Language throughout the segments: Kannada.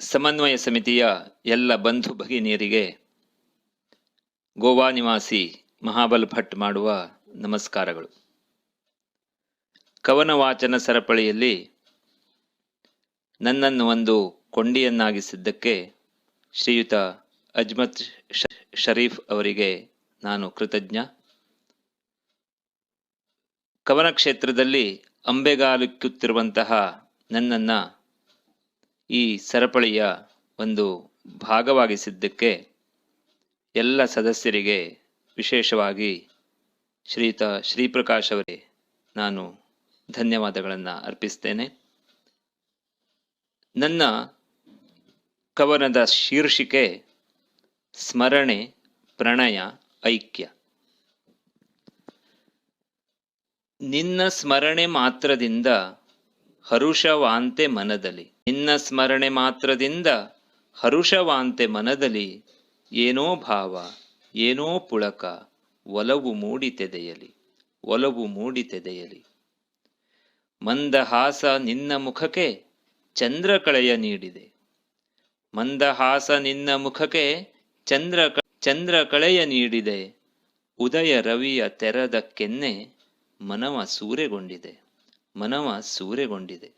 ಸಮನ್ವಯ ಸಮಿತಿಯ ಎಲ್ಲ ಬಂಧು ಭಗಿನಿಯರಿಗೆ ಗೋವಾ ನಿವಾಸಿ ಮಹಾಬಲ್ ಭಟ್ ಮಾಡುವ ನಮಸ್ಕಾರಗಳು. ಕವನ ವಾಚನ ಸರಪಳಿಯಲ್ಲಿ ನನ್ನನ್ನು ಒಂದು ಕೊಂಡಿಯನ್ನಾಗಿಸಿದ್ದಕ್ಕೆ ಶ್ರೀಯುತ ಅಜ್ಮತ್ ಶರೀಫ್ ಅವರಿಗೆ ನಾನು ಕೃತಜ್ಞ. ಕವನ ಕ್ಷೇತ್ರದಲ್ಲಿ ಅಂಬೆಗಾಲಿಕ್ಕುತ್ತಿರುವಂತಹ ನನ್ನನ್ನ ಈ ಸರಪಳಿಯ ಒಂದು ಭಾಗವಾಗಿಸಿದ್ದಕ್ಕೆ ಎಲ್ಲ ಸದಸ್ಯರಿಗೆ ವಿಶೇಷವಾಗಿ ಶ್ರೀತ ಶ್ರೀಪ್ರಕಾಶ್ ಅವರೇ ನಾನು ಧನ್ಯವಾದಗಳನ್ನು ಅರ್ಪಿಸ್ತೇನೆ. ನನ್ನ ಕವನದ ಶೀರ್ಷಿಕೆ ಸ್ಮರಣೆ, ಪ್ರಣಯ, ಐಕ್ಯ. ನಿನ್ನ ಸ್ಮರಣೆ ಮಾತ್ರದಿಂದ ಹರುಷವಾಂತೆ ಮನದಲ್ಲಿ. ನಿನ್ನ ಸ್ಮರಣೆ ಮಾತ್ರದಿಂದ ಹರುಷವಾಂತೆ ಮನದಲ್ಲಿ ಏನೋ ಭಾವ, ಏನೋ ಪುಳಕ ಒಲವು ಮೂಡಿತೆದೆಯಲಿ ಒಲವು ಮೂಡಿತೆದೆಯಲಿ. ಮಂದಹಾಸ ನಿನ್ನ ಮುಖಕ್ಕೆ ಚಂದ್ರಕಳೆಯ ನೀಡಿದೆ. ಮಂದಹಾಸ ನಿನ್ನ ಮುಖಕ್ಕೆ ಚಂದ್ರ, ಚಂದ್ರಕಳೆಯ ನೀಡಿದೆ. ಉದಯ ರವಿಯ ತೆರದ ಕೆನ್ನೆ ಮನವ ಸೂರೆಗೊಂಡಿದೆ. ಮನವ ಸೂರೆಗೊಂಡಿದೆ.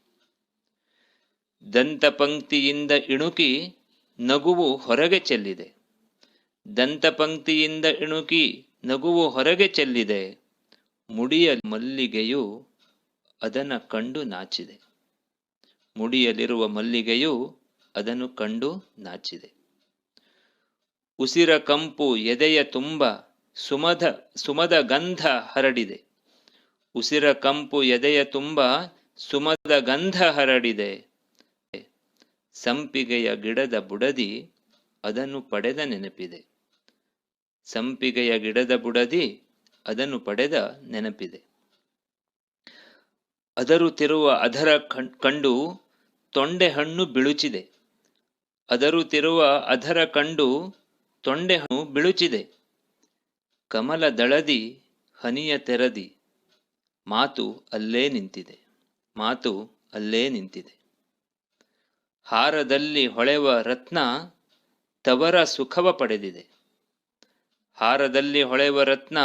ದಂತಪಂಕ್ತಿಯಿಂದ ಇಣುಕಿ ನಗುವು ಹೊರಗೆ ಚೆಲ್ಲಿದೆ. ದಂತಪಂಕ್ತಿಯಿಂದ ಇಣುಕಿ ನಗುವು ಹೊರಗೆ ಚೆಲ್ಲಿದೆ. ಮುಡಿಯ ಮಲ್ಲಿಗೆಯು ಅದನ್ನು ಕಂಡು ನಾಚಿದೆ. ಮುಡಿಯಲಿರುವ ಮಲ್ಲಿಗೆಯು ಅದನ್ನು ಕಂಡು ನಾಚಿದೆ. ಉಸಿರ ಕಂಪು ಎದೆಯ ತುಂಬ ಸುಮಧ ಸುಮದ ಗಂಧ ಹರಡಿದೆ. ಉಸಿರ ಕಂಪು ಎದೆಯ ತುಂಬ ಸುಮದ ಗಂಧ ಹರಡಿದೆ. ಸಂಪಿಗೆಯ ಗಿಡದ ಬುಡದಿ ಅದನ್ನು ಪಡೆದ ನೆನಪಿದೆ. ಸಂಪಿಗೆಯ ಗಿಡದ ಬುಡದಿ ಅದನ್ನು ಪಡೆದ ನೆನಪಿದೆ. ಅದರ ಕಣ್- ಕಂಡು ತೊಂಡೆ ಹಣ್ಣು ಬಿಳುಚಿದೆ. ಅದರುತ್ತಿರುವ ಅದರ ಕಂಡು ತೊಂಡೆ ಹಣ್ಣು ಬಿಳುಚಿದೆ. ಕಮಲ ದಳದಿ ಹನಿಯ ತೆರದಿ. ಮಾತು ಅಲ್ಲೇ ನಿಂತಿದೆ, ಮಾತು ಅಲ್ಲೇ ನಿಂತಿದೆ. ಹಾರದಲ್ಲಿ ಹೊಳೆವ ರತ್ನ ತವರ ಸುಖವ ಪಡೆದಿದೆ. ಹಾರದಲ್ಲಿ ಹೊಳೆವ ರತ್ನ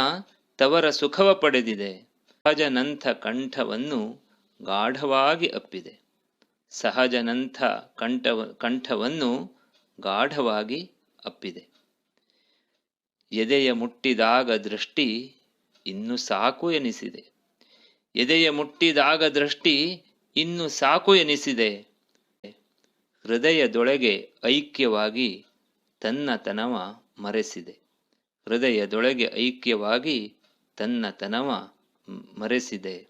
ತವರ ಸುಖವ ಪಡೆದಿದೆ. ಸಹಜನಂಥ ಕಂಠವನ್ನು ಗಾಢವಾಗಿ ಅಪ್ಪಿದೆ. ಸಹಜನಂಥ ಕಂಠವ, ಕಂಠವನ್ನು ಗಾಢವಾಗಿ ಅಪ್ಪಿದೆ. ಎದೆಯ ಮುಟ್ಟಿದಾಗ ದೃಷ್ಟಿ ಇನ್ನು ಸಾಕು ಎನಿಸಿದೆ. ಎದೆಯ ಮುಟ್ಟಿದಾಗ ದೃಷ್ಟಿ ಇನ್ನು ಸಾಕು ಎನಿಸಿದೆ. ಹೃದಯದೊಳಗೆ ಐಕ್ಯವಾಗಿ ತನ್ನತನವ ಮರೆಸಿದೆ. ಹೃದಯದೊಳಗೆ ಐಕ್ಯವಾಗಿ ತನ್ನತನವ ಮರೆಸಿದೆ.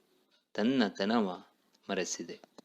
ತನ್ನತನವ ಮರೆಸಿದೆ.